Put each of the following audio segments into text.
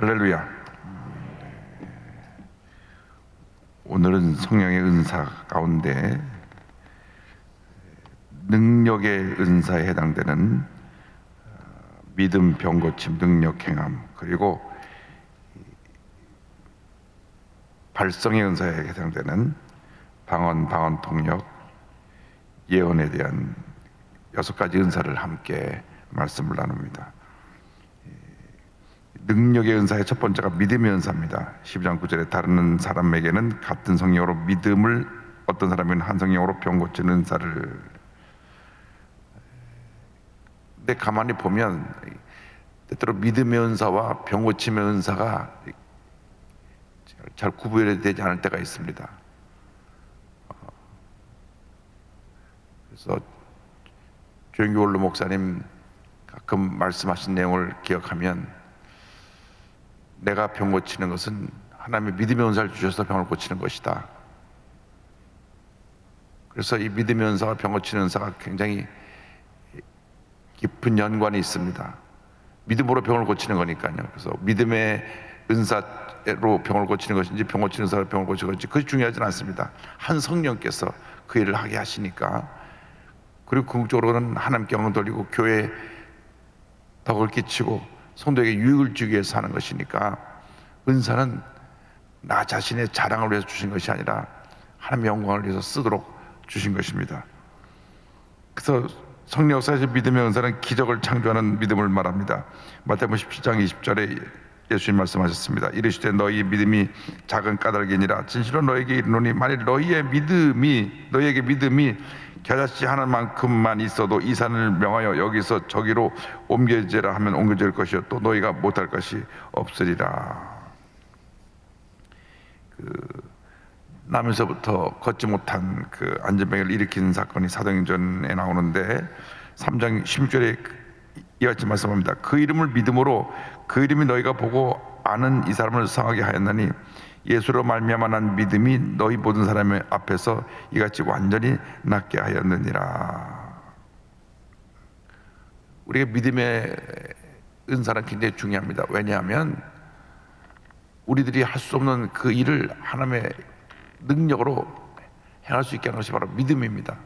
할렐루야. 오늘은 성령의 은사 가운데 능력의 은사에 해당되는 어, 믿음, 병고침, 능력, 행함 그리고 발성의 은사에 해당되는 방언, 방언 통역, 예언에 대한 여섯 가지 은사를 함께 말씀을 나눕니다. 능력의 은사의 첫 번째가 믿음의 은사입니다. 12장 9절에 다른 사람에게는 같은 성령으로 믿음을 어떤 사람은 한 성령으로 병 고치는 은사를 근데 가만히 보면 때때로 믿음의 은사와 병 고침의 은사가 잘 구분이 되지 않을 때가 있습니다. 그래서 조영규 원로 목사님 가끔 말씀하신 내용을 기억하면 내가 병 고치는 것은 하나님의 믿음의 은사를 주셔서 병을 고치는 것이다. 그래서 이 믿음의 은사와 병 고치는 은사가 굉장히 깊은 연관이 있습니다. 믿음으로 병을 고치는 거니까요. 그래서 믿음의 은사로 병을 고치는 것인지 병 고치는 은사로 병을 고치는 것인지 그것이 중요하지는 않습니다. 한 성령께서 그 일을 하게 하시니까 그리고 궁극적으로는 하나님께 영광 돌리고 교회 덕을 끼치고 성도에게 유익을 주기 위해서 하는 것이니까 은사는 나 자신의 자랑을 위해서 주신 것이 아니라 하나님의 영광을 위해서 쓰도록 주신 것입니다. 그래서 성령 역사에서 믿음의 은사는 기적을 창조하는 믿음을 말합니다. 마태복음 17장 20절에 예수님 말씀하셨습니다. 이르시되 너희 믿음이 작은 까닭이니라 진실로 너에게 이르노니 만일 너희의 믿음이 너희에게 믿음이 겨자씨 하나만큼만 있어도 이 산을 명하여 여기서 저기로 옮겨지라 하면 옮겨질 것이요 또 너희가 못할 것이 없으리라. 그 남에서부터 걷지 못한 그 안전병을 일으킨 사건이 사도행전에 나오는데 3장 16절에 이같이 말씀합니다. 그 이름을 믿음으로 그 이름이 너희가 보고 아는 이 사람을 상하게 하였나니 예수로 말미암아 난 믿음이 너희 모든 사람의 앞에서 이같이 완전히 낫게 하였느니라. 우리가 믿음의 은사는 굉장히 중요합니다. 왜냐하면 우리들이 할 수 없는 그 일을 하나님의 능력으로 행할 수 있게 하는 것이 바로 믿음입니다.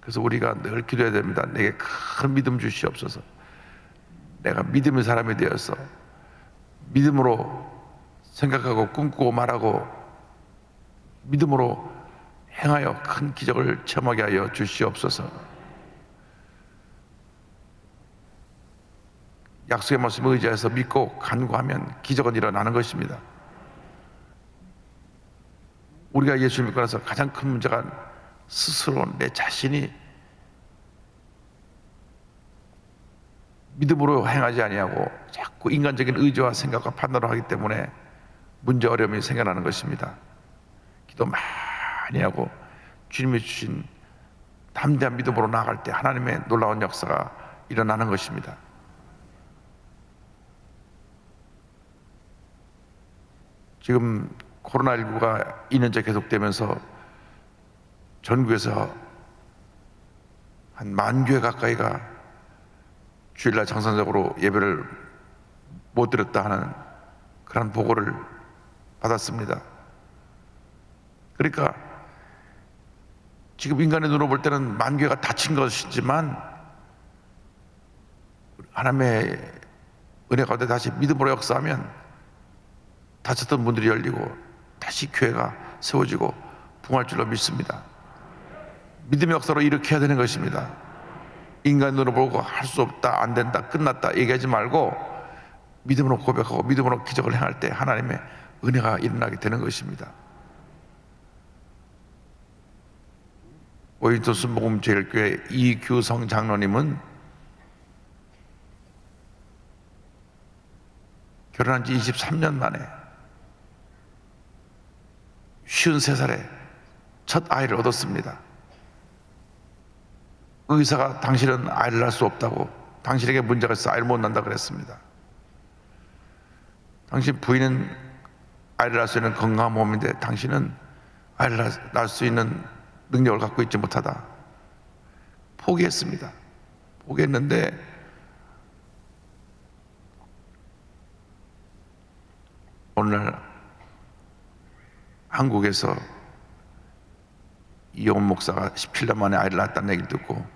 그래서 우리가 늘 기도해야 됩니다. 내게 큰 믿음 주시옵소서. 내가 믿음의 사람이 되어서 믿음으로 생각하고 꿈꾸고 말하고 믿음으로 행하여 큰 기적을 체험하게 하여 주시옵소서. 약속의 말씀을 의지해서 믿고 간구하면 기적은 일어나는 것입니다. 우리가 예수 믿고 나서 가장 큰 문제가 스스로 내 자신이 믿음으로 행하지 아니하고 자꾸 인간적인 의지와 생각과 판단을 하기 때문에 문제 어려움이 생겨나는 것입니다. 기도 많이 하고 주님이 주신 담대한 믿음으로 나아갈 때 하나님의 놀라운 역사가 일어나는 것입니다. 지금 코로나19가 2년째 계속되면서 전국에서 한만 교회 가까이가 주일날 정상적으로 예배를 못 드렸다 하는 그런 보고를 받았습니다. 그러니까 지금 인간의 눈으로 볼 때는 만 교회가 다친 것이지만 하나님의 은혜 가운데 다시 믿음으로 역사하면 다쳤던 분들이 열리고 다시 교회가 세워지고 붕할 줄로 믿습니다. 믿음의 역사로 일으켜야 되는 것입니다. 인간으로 보고 할 수 없다, 안 된다, 끝났다 얘기하지 말고 믿음으로 고백하고 믿음으로 기적을 행할 때 하나님의 은혜가 일어나게 되는 것입니다. 오인도 순복음 제일교회 이규성 장로님은 결혼한 지 23년 만에 53살에 첫 아이를 얻었습니다. 의사가 당신은 아이를 낳을 수 없다고 당신에게 문제가 있어 아이를 못 낳는다 그랬습니다. 당신 부인은 아이를 낳을 수 있는 건강한 몸인데 당신은 아이를 낳을 수 있는 능력을 갖고 있지 못하다. 포기했습니다. 포기했는데 날 한국에서 이영훈 목사가 17년 만에 아이를 낳았다는 얘기를 듣고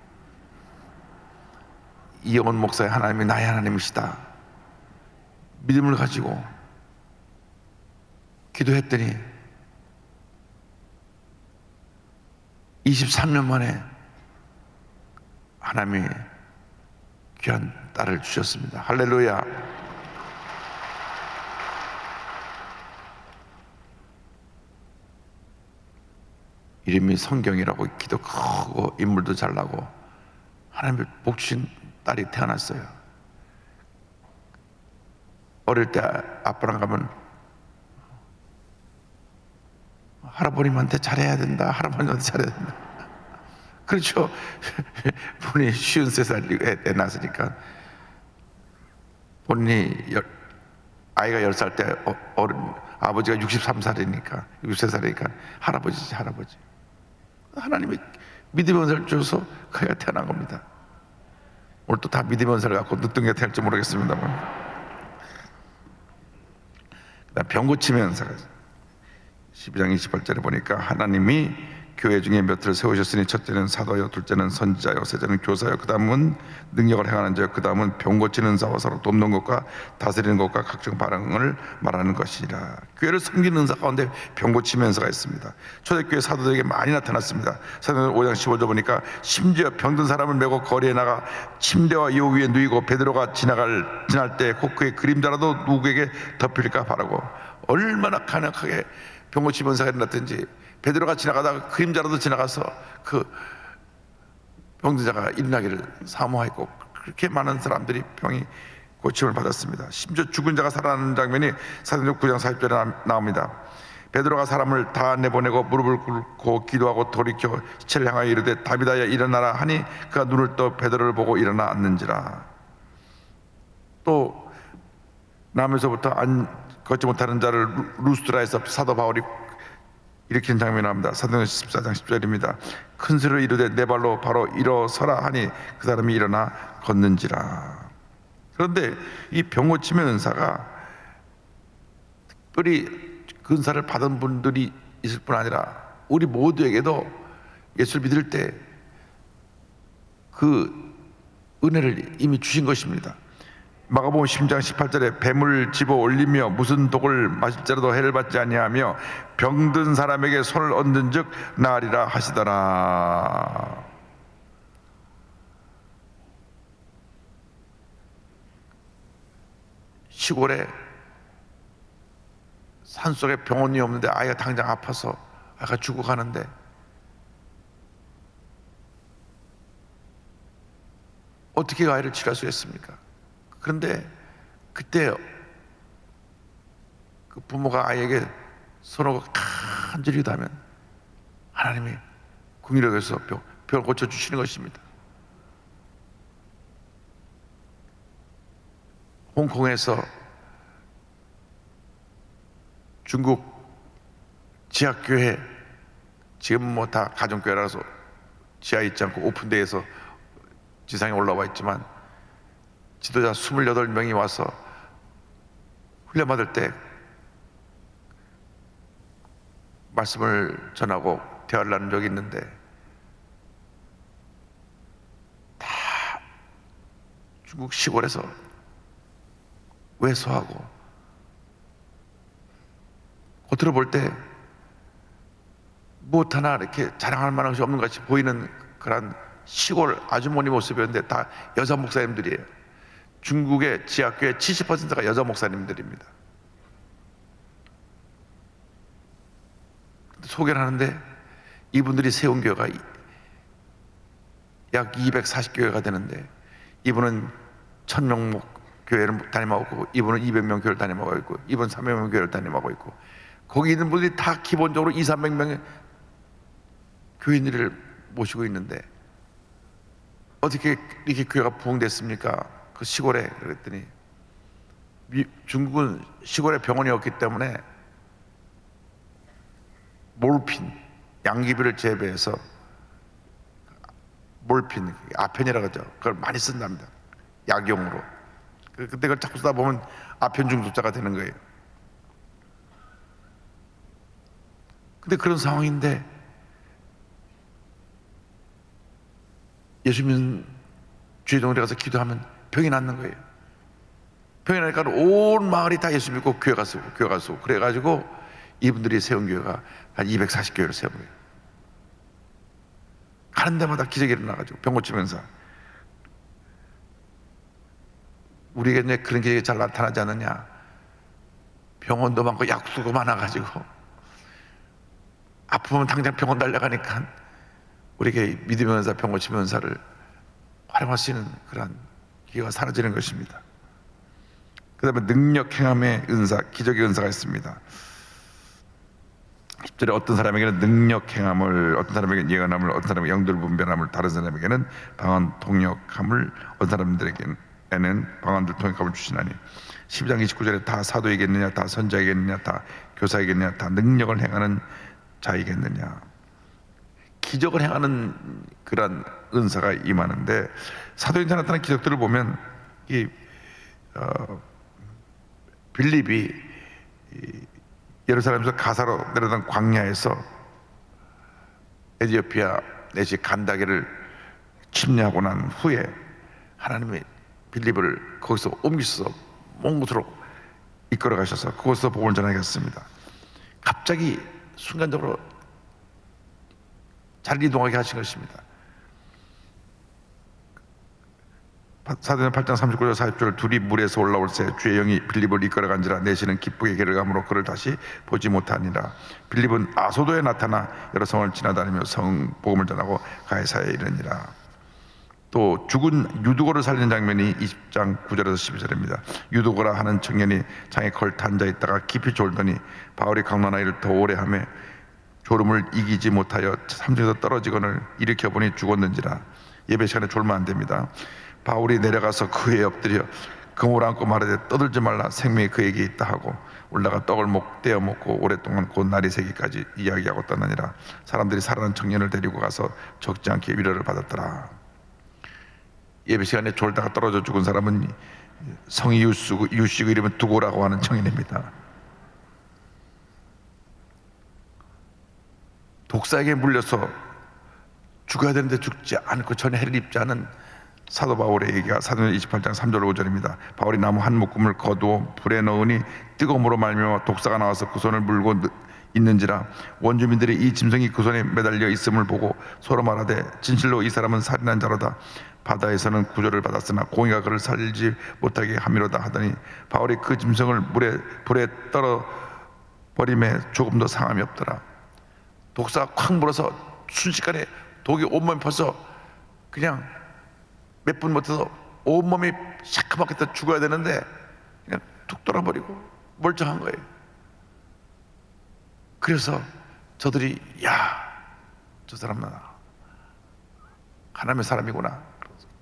이영훈 목사의 하나님이 나의 하나님이시다 믿음을 가지고 기도했더니 23년 만에 하나님이 귀한 딸을 주셨습니다. 할렐루야. 이름이 성경이라고 기도 크고 인물도 잘나고 하나님의 복 주신 딸이 태어났어요. 어릴 때 아빠랑 가면 할아버님한테 잘해야 된다. 할아버님한테 잘해야 된다. 그렇죠. 본인이 쉬운 세 살에 낳았으니까 본인이 열, 아이가 열 살 때 어, 어른 아버지가 63살이니까 63살이니까 할아버지지 할아버지. 하나님이 믿음의 은사를 주셔서 그가 태어난 겁니다. 오늘 또 다 믿음의 은사를 갖고 늦둥이가 태어날지 모르겠습니다만. 그다음 병 고침의 은사가 12장 28절에 보니까 하나님이 교회 중에 몇 들을 세우셨으니 첫째는 사도요 둘째는 선지자요 셋째는 교사요. 그 다음은 능력을 행하는 자요. 그 다음은 병 고치는 자와 서로 돕는 것과 다스리는 것과 각종 반응을 말하는 것이라. 교회를 섬기는 은사 가운데 병 고치는 은사가 있습니다. 초대교회 사도들에게 많이 나타났습니다. 사도행 5장 15절 보니까 심지어 병든 사람을 메고 거리에 나가 침대와 요 위에 누이고 베드로가 지나갈 지날 때 코크의 그림자라도 누구에게 덮일까 바라고 얼마나 간략하게 병 고치는 은사가 일어났든지 베드로가 지나가다가 그림자라도 지나가서 그 병든 자가 일어나기를 사모하였고 그렇게 많은 사람들이 병이 고침을 받았습니다. 심지어 죽은 자가 살아나는 장면이 사도행전 9장 40절에 나옵니다. 베드로가 사람을 다 내보내고 무릎을 꿇고 기도하고 돌이켜 시체를 향하여 이르되 다비다야 일어나라 하니 그가 눈을 떠 베드로를 보고 일어나 앉는지라 또 남에서부터 안 걷지 못하는 자를 루- 루스트라에서 사도 바울이 일으킨 장면이 나옵니다. 사도행전 14장 10절입니다. 큰 소리로 이르되 내 발로 바로 일어서라 하니 그 사람이 일어나 걷는지라. 그런데 이 병고침의 은사가 특별히 그 은사를 받은 분들이 있을 뿐 아니라 우리 모두에게도 예수를 믿을 때 그 은혜를 이미 주신 것입니다. 마가복음 10장 18절에 뱀을 집어 올리며 무슨 독을 마실지라도 해를 받지 아니하며 병든 사람에게 손을 얹은즉 나으리라 하시더라. 시골에 산속에 병원이 없는데 아이가 당장 아파서 아이가 죽어가는데 어떻게 그 아이를 치료할 수 있습니까? 그런데 그때 그 부모가 아이에게 손을 간절히 닿으면 하나님이 궁일에서 병, 병을 고쳐 주시는 것입니다. 홍콩에서 중국 지하교회 지금 뭐 다 가정교회라서 지하에 있지 않고 오픈데에서 지상에 올라와 있지만 지도자 28명이 와서 훈련 받을 때 말씀을 전하고 대화를 나눈 적이 있는데 다 중국 시골에서 외소하고 겉으로 볼 때 무엇 하나 이렇게 자랑할 만한 것이 없는 것 같이 보이는 그런 시골 아주머니 모습이었는데 다 여자 목사님들이에요. 중국의 지하교회 70%가 여자 목사님들입니다. 소개를 하는데 이분들이 세운 교회가 약 240교회가 되는데 이분은 1000명 교회를 있고 이분은 200명 교회를 담임하고 있고 이분은 300명 교회를 담임하고 있고 거기 있는 분들이 다 기본적으로 2, 300명의 교인들을 모시고 있는데 어떻게 이렇게 교회가 부흥됐습니까? 그 시골에 그랬더니 미- 중국은 시골에 병원이 없기 때문에 몰핀 양귀비를 재배해서 몰핀 아펜이라고 하죠. 그걸 많이 쓴답니다. 약용으로. 그- 그때 그걸 자꾸 쓰다 보면 아편 중독자가 되는 거예요. 근데 그런 상황인데 예수 믿는 주의 동에 가서 기도하면 병이 낫는 거예요. 병이 나니까 온 마을이 다 예수 믿고 교회 가서 교회 가서 그래가지고 이분들이 세운 교회가 한 240교회를 세운 거예요. 가는 데마다 기적이 일어나가지고 병 고치면서 우리에게 이제 그런 게잘 나타나지 않느냐? 병원도 많고 약수도 많아가지고 아프면 당장 병원 달려가니까 우리에게 믿음의 은사, 병 고침의 은사를 활용할 수 있는 그런 기회가 사라지는 것입니다. 그 다음에 능력 행함의 은사, 기적의 은사가 있습니다. 10절에 어떤 사람에게는 능력 행함을, 어떤 사람에게는 예언함을, 어떤 사람에게 영들 분별함을, 다른 사람에게는 방언 통역함을, 어떤 사람들에게는 방언들 통역함을 주시나니 12장 29절에 다 사도이겠느냐, 다 선자이겠느냐, 다 교사이겠느냐, 다 능력을 행하는 자이겠느냐. 기적을 행하는 그런 은사가 임하는데 사도행전에 나타난 기적들을 보면 이 어, 빌립이 이 예루살렘에서 가사로 내려던 광야에서 에디오피아 내지 간다게를 침략하고 난 후에 하나님이 빌립을 거기서 옮기셔서 먼 곳으로 이끌어 가셔서 그곳에서 복음을 전하겠습니다. 갑자기 순간적으로 잘 이동하게 하신 것입니다. 사도행 8장 39절 40절 둘이 물에서 올라올 새 주의 영이 빌립을 이끌어간지라 내시는 기쁘게 길을 가므로 그를 다시 보지 못하니라. 빌립은 아소도에 나타나 여러 성을 지나다니며 성 복음을 전하고 가해사에 이르니라. 또 죽은 유두고를 살리는 장면이 20장 9절에서 12절입니다. 유두고라 하는 청년이 장에 걸터 앉아 있다가 깊이 졸더니 바울이 강난아이를 더 오래 하며 졸음을 이기지 못하여 삼층에서 떨어지거늘 일으켜 보니 죽었는지라. 예배 시간에 졸면 안 됩니다. 바울이 내려가서 그에 엎드려 그물 안고 말하되 떠들지 말라. 생명이 그에게 있다 하고 올라가 떡을 먹 떼어 먹고 오랫동안 곧 날이 새기까지 이야기하고 떠나니라. 사람들이 살아난 청년을 데리고 가서 적지 않게 위로를 받았더라. 예배 시간에 졸다가 떨어져 죽은 사람은 성이 유씨고 유씨고 이름은 두고라고 하는 청년입니다. 독사에게 물려서 죽어야 되는데 죽지 않고 전에 해를 입지 않은 사도 바울의 얘기가 사도행 28장 3절 5절입니다. 바울이 나무 한 묶음을 거두어 불에 넣으니 뜨거움으로 말미암아 독사가 나와서 그 손을 물고 있는지라. 원주민들이 이 짐승이 그 손에 매달려 있음을 보고 서로 말하되 진실로 이 사람은 살인한 자로다. 바다에서는 구조를 받았으나 공의가 그를 살리지 못하게 함이로다 하더니 바울이 그 짐승을 물에 불에 떨어 버림에 조금 더 상함이 없더라. 독사가 콱 물어서 순식간에 독이 온몸에 퍼서 그냥 몇 분 못해서 온몸이 샤크맣게 다 죽어야 되는데 그냥 툭 돌아버리고 멀쩡한 거예요. 그래서 저들이 야, 저 사람은 하나님의 사람이구나.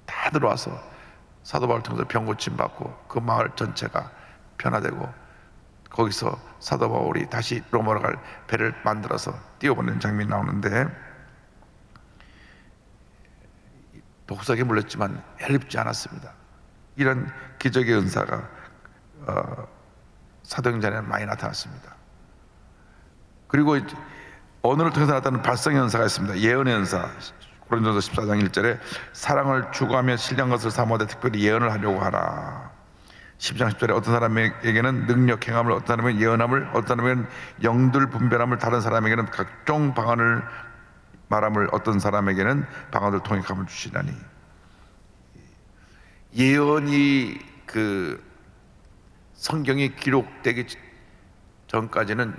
다 들어와서 사도 바울 통해서 병 고침 받고 그 마을 전체가 변화되고 거기서 사도 바울이 다시 로마로 갈 배를 만들어서 띄워보내는 장면이 나오는데 독사에게 물렸지만 해롭지 않았습니다. 이런 기적의 은사가 어, 사도행전에 많이 나타났습니다. 그리고 언어를 통해서 나타나는 발성의 은사가 있습니다. 예언의 은사. 고린도서 14장 1절에 사랑을 추구하며 신령 것을 사모하되 특별히 예언을 하려고 하라. 10장 10절에 어떤 사람에게는 능력 행함을 어떤 사람에게는 예언함을 어떤 사람에게는 영들 분별함을 다른 사람에게는 각종 방언을 말함을 어떤 사람에게는 방언을 통역함을 주시나니. 예언이 그 성경이 기록되기 전까지는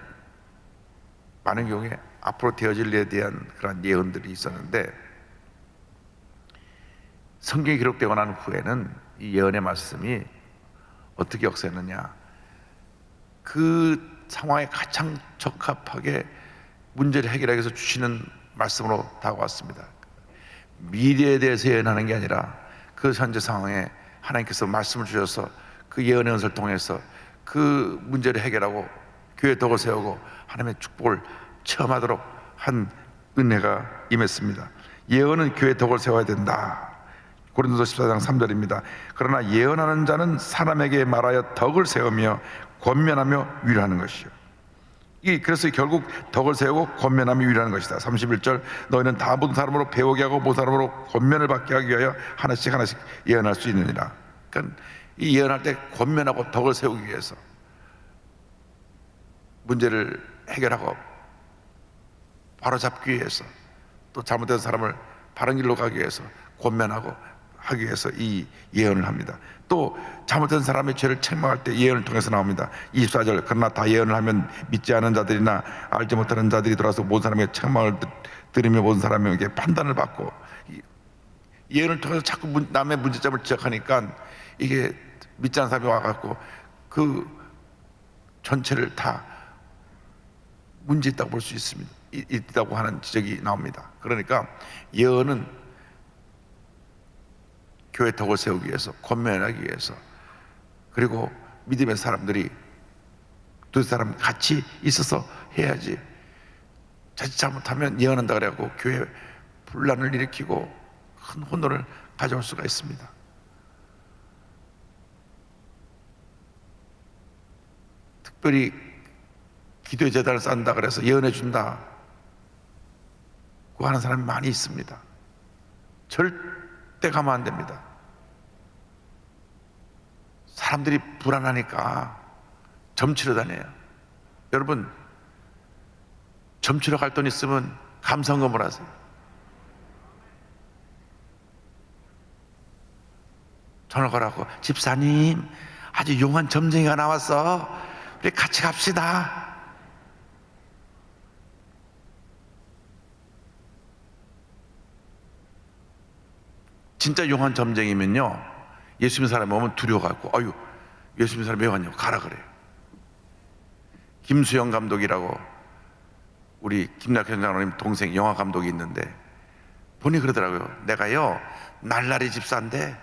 많은 경우에 앞으로 되어질 일에 대한 그런 예언들이 있었는데 성경이 기록되고 난 후에는 이 예언의 말씀이 어떻게 역사했느냐. 그 상황에 가장 적합하게 문제를 해결하기 위해서 주시는 말씀으로 다가왔습니다. 미래에 대해서 예언하는 게 아니라 그 현재 상황에 하나님께서 말씀을 주셔서 그 예언의 은사를 통해서 그 문제를 해결하고 교회 덕을 세우고 하나님의 축복을 체험하도록 한 은혜가 임했습니다. 예언은 교회 덕을 세워야 된다. 고린도서 14장 3절입니다. 그러나 예언하는 자는 사람에게 말하여 덕을 세우며 권면하며 위로하는 것이요. 이 그래서 결국 덕을 세우고 권면함이 위라는 것이다. 31절 너희는 다 모든 사람으로 배우게 하고 모든 사람으로 권면을 받게 하기 위하여 하나씩 하나씩 예언할 수 있느니라. 그러니까 이 예언할 때 권면하고 덕을 세우기 위해서 문제를 해결하고 바로 잡기 위해서 또 잘못된 사람을 바른 길로 가기 위해서 권면하고 하기 위해서 이 예언을 합니다. 또 잘못된 사람의 죄를 책망할 때 예언을 통해서 나옵니다. 24절 그러나 다 예언을 하면 믿지 않은 자들이나 알지 못하는 자들이 들어와서 모든 사람의 책망을 듣- 들으며 모든 사람에게 판단을 받고 이- 예언을 통해서 자꾸 문- 남의 문제점을 지적하니까 이게 믿지 않는 사람이 와갖고 그 전체를 다 문제 있다고 볼 수 있습니다. 이- 있다고 하는 지적이 나옵니다. 그러니까 예언은 교회 덕을 세우기 위해서 권면하기 위해서 그리고 믿음의 사람들이 두 사람 같이 있어서 해야지 자칫 잘못하면 예언한다 그래갖고 교회 분란을 일으키고 큰 혼돈을 가져올 수가 있습니다. 특별히 기도의 재단을 쌓는다 그래서 예언해 준다 고 하는 사람이 많이 있습니다. 절대 가면 안 됩니다. 사람들이 불안하니까 점치러 다녀요. 여러분 점치러 갈 돈 있으면 감성금을 하세요. 전화 걸라고 집사님 아주 용한 점쟁이가 나왔어. 우리 같이 갑시다. 진짜 용한 점쟁이면요 예수 믿는 사람이 오면 두려워갖고 아유 예수 믿는 사람이 왜 왔냐고 가라 그래요 김수영 감독이라고 우리 김낙현 장로님 동생 영화 감독이 있는데 본이 그러더라고요. 내가요 날라리 집사인데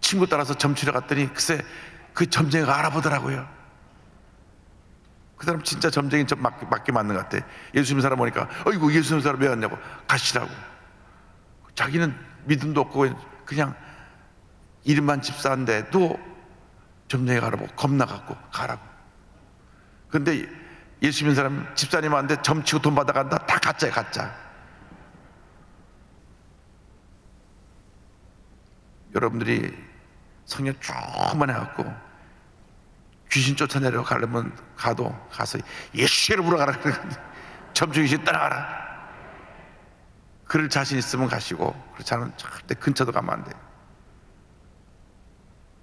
친구 따라서 점치러 갔더니 글쎄 그 점쟁이가 알아보더라고요. 그 사람 진짜 점쟁이 좀 맞게, 맞게 맞는 것 같아. 예수 믿는 사람 보니까 어이구 예수 믿는 사람 왜 왔냐고 가시라고. 자기는 믿음도 없고 그냥 이름만 집사인데도 점쟁이 가라고 겁나 갖고 가라고. 근데 예수 믿는 사람 집사님한테 점치고 돈 받아간다 다 가짜야 가짜. 여러분들이 성령 쭉만 해갖고 귀신 쫓아내려 가려면 가도 가서 예수를 불어가라 점주 귀신 따라가라. 그럴 자신 있으면 가시고 그렇지 않으면 절대 근처도 가면 안 돼요.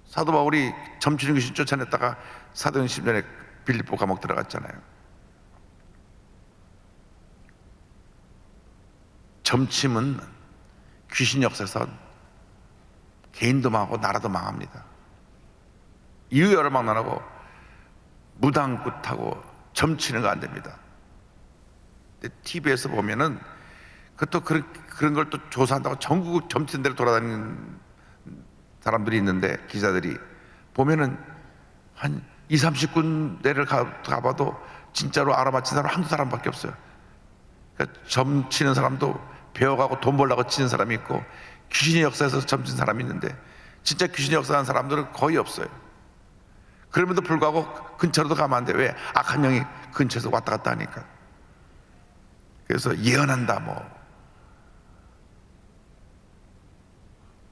사도 바울이 점치는 귀신 쫓아냈다가 사도행 10년에 빌립보 감옥 들어갔잖아요. 점침은 귀신 역사에서 개인도 망하고 나라도 망합니다. 이유 여러 망나라고 무당굿하고 점치는 거 안 됩니다. TV에서 보면은 그것도 그런, 그런 걸 또 조사한다고 전국 데를 돌아다니는 사람들이 있는데 기자들이 보면은 한 2, 30군데를 가, 가봐도 진짜로 알아맞힌 사람 한두 사람밖에 없어요. 그러니까 점 치는 사람도 배워가고 돈 벌라고 치는 사람이 있고 귀신의 역사에서 점 치는 사람이 있는데 진짜 귀신의 역사하는 사람들은 거의 없어요. 그럼에도 불구하고 근처로도 가면 안 돼. 왜? 악한 영이 근처에서 왔다 갔다 하니까. 그래서 예언한다 뭐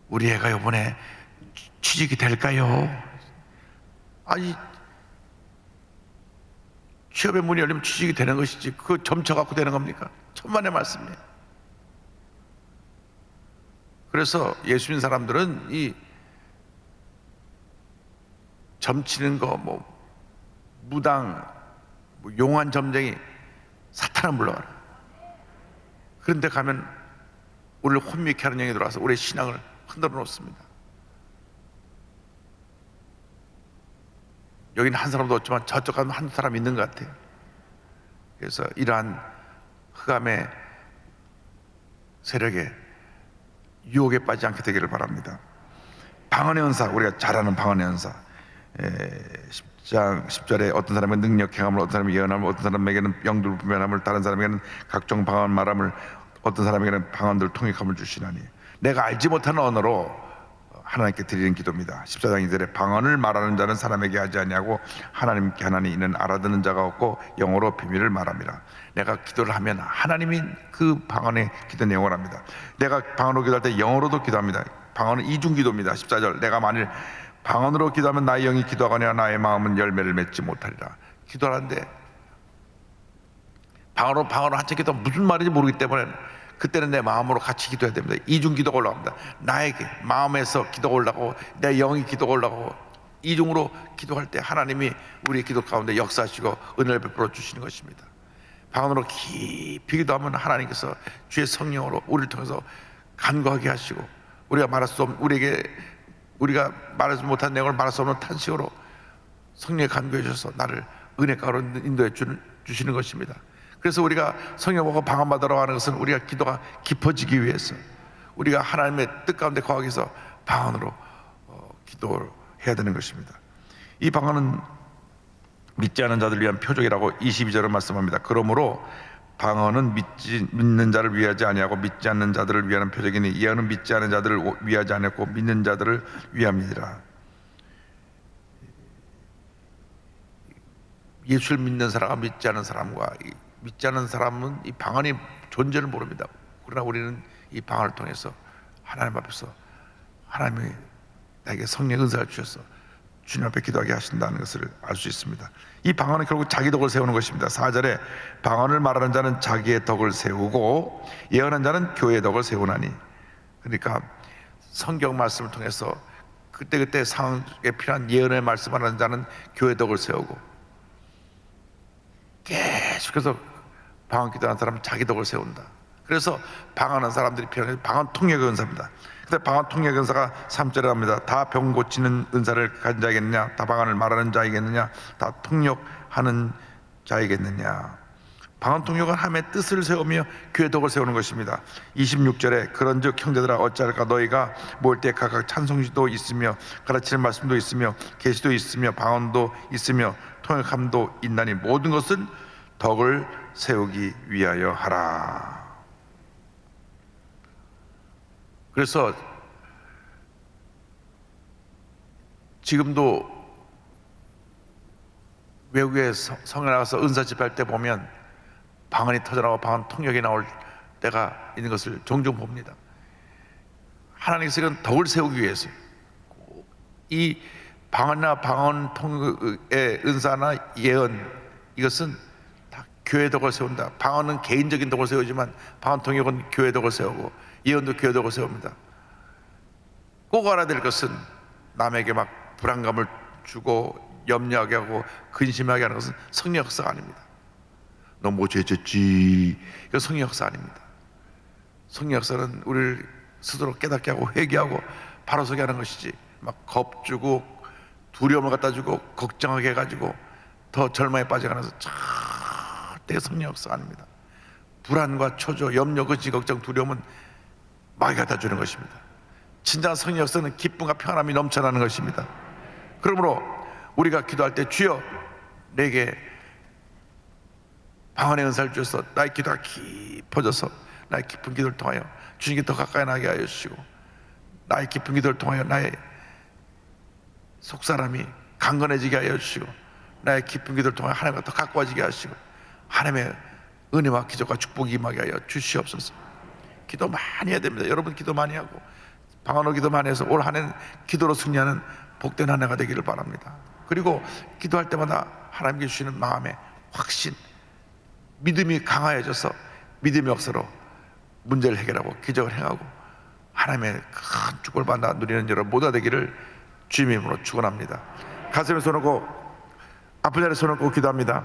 우리 애가 요번에 취직이 될까요? 아니 취업의 문이 열리면 취직이 되는 것이지 그거 점쳐 갖고 되는 겁니까? 천만의 말씀이에요. 그래서 예수 믿는 사람들은 이 점치는 거 뭐 무당 뭐 용한 점쟁이 사탄을 불러와라. 그런데 가면 우리를 혼미케 하는 영이 들어와서 우리의 신앙을 흔들어 놓습니다. 여기는 한 사람도 없지만 저쪽 가면 한 사람 있는 것 같아요. 그래서 이러한 흑암의 세력에 유혹에 빠지지 않게 되기를 바랍니다. 방언의 은사 우리가 잘 아는 방언의 에, 10장 10절에 어떤 사람은 능력 행함을 어떤 사람이 예언함을 어떤 사람에게는 영들 분별함을 다른 사람에게는 각종 방언 말함을 어떤 사람에게는 방언들 통역함을 주시나니 내가 알지 못하는 언어로 하나님께 드리는 기도입니다. 14장 2절에 방언을 말하는 자는 사람에게 하지 아니하고 하나님께 하나니 이는 알아듣는 자가 없고 영어로 비밀을 말합니다. 내가 기도를 하면 하나님이 그 방언의 기도 내용을 합니다. 내가 방언으로 기도할 때 영어로도 기도합니다. 방언은 이중 기도입니다. 14절 내가 만일 방언으로 기도하면 나의 영이 기도하거나 나의 마음은 열매를 맺지 못하리라. 기도하는데 방언으로 방언으로 한참 기도 무슨 말인지 모르기 때문에 그때는 내 마음으로 같이 기도해야 됩니다. 이중 기도가 올라갑니다. 나에게 마음에서 기도가 올라가고 내 영이 기도가 올라가고 이중으로 기도할 때 하나님이 우리의 기도 가운데 역사하시고 은혜를 베풀어 주시는 것입니다. 방언으로 깊이 기도하면 하나님께서 주의 성령으로 우리를 통해서 간구하게 하시고 우리가 말할 수 없는 우리에게 우리가 말하지 못한 내용을 말할 수 없는 탄식으로 성령에 간구해 주셔서 나를 은혜 가로 인도해 주시는 것입니다. 그래서 우리가 성령 보고 방언 받으러 가는 것은 우리가 기도가 깊어지기 위해서 우리가 하나님의 뜻 가운데 거하기 위해서 방언으로 어, 기도를 해야 되는 것입니다. 이 방언은 믿지 않은 자들을 위한 표적이라고 22절을 말씀합니다. 그러므로 방언은 믿지, 믿는 자를 위하지 아니하고 믿지 않는 자들을 위하는 표적이니 예언은 믿지 않은 자들을 위하지 않았고 믿는 자들을 위함이니라. 예수를 믿는 사람과 믿지 않은 사람과 이 믿지 않은 사람은 이 방언의 존재를 모릅니다. 그러나 우리는 이 방언을 통해서 하나님 앞에서 하나님이 나에게 성령 은사를 주셔서 주님 앞에 기도하게 하신다는 것을 알 수 있습니다. 이 방언은 결국 자기 덕을 세우는 것입니다. 4절에 방언을 말하는 자는 자기의 덕을 세우고 예언하는 자는 교회의 덕을 세우나니 그러니까 성경 말씀을 통해서 그때그때 상황에 필요한 예언의 말씀하는 자는 교회 덕을 세우고 계속해서 방언 기도하는 사람은 자기 덕을 세운다. 그래서 방언하는 사람들이 필요한 방언 통역 은사입니다. 근데 방언 통역 은사가 3절에 합니다. 다 병 고치는 은사를 가진 자이겠느냐? 다 방언을 말하는 자이겠느냐? 다 통역하는 자이겠느냐? 방언 통역은 함의 뜻을 세우며 교회 덕을 세우는 것입니다. 26절에 그런즉 형제들아 어찌할까 너희가 모일 때 각각 찬송시도 있으며 가르치는 말씀도 있으며 계시도 있으며 방언도 있으며 통역함도 있나니 모든 것은 덕을 세우기 위하여 하라. 그래서 지금도 외국에 성- 성에 나가서 은사 집할 때 보면 방언이 터져나오고 방언 통역이 나올 때가 있는 것을 종종 봅니다. 하나님께서 이건 덕을 세우기 위해서 이 방언이나 방언 통역의 은사나 예언 이것은 다 교회 덕을 세운다. 방언은 개인적인 덕을 세우지만 방언 통역은 교회 덕을 세우고 예언도 교회 덕을 세웁니다. 꼭 알아야 될 것은 남에게 막 불안감을 주고 염려하게 하고 근심하게 하는 것은 성령 역사가 아닙니다. 너 뭐 죄졌지? 이거 성령 역사 아닙니다. 성령 역사는 우리를 스스로 깨닫게 하고 회개하고 바로 서게 하는 것이지 막 겁주고 두려움을 갖다 주고 걱정하게 해가지고 더 절망에 빠져가면서 절대 성령 역사가 아닙니다. 불안과 초조, 염려, 근심, 걱정, 두려움은 마귀 갖다 주는 것입니다. 진정한 성령 역사는 기쁨과 평안함이 넘쳐나는 것입니다. 그러므로 우리가 기도할 때 주여 내게 방언의 은사를 주셔서 나의 기도가 깊어져서 나의 깊은 기도를 통하여 주님께 더 가까이 나게 하여 주시고 나의 깊은 기도를 통하여 나의 속사람이 강건해지게 하여 주시고 나의 깊은 기도를 통하여 하나님과 더 가까워지게 하시고 하나님의 은혜와 기적과 축복이 임하게 하여 주시옵소서. 기도 많이 해야 됩니다. 여러분 기도 많이 하고 방언으로 기도 많이 해서 올 한해는 기도로 승리하는 복된 한 해가 되기를 바랍니다. 그리고 기도할 때마다 하나님께 주시는 마음의 확신 믿음이 강화해져서 믿음의 역사로 문제를 해결하고 기적을 행하고 하나님의 큰 축복을 받아 누리는 여러분 모두가 되기를 주님의 이름으로 축원합니다. 가슴에 손을 얹고 아픈 자리에 손을 얹고 기도합니다.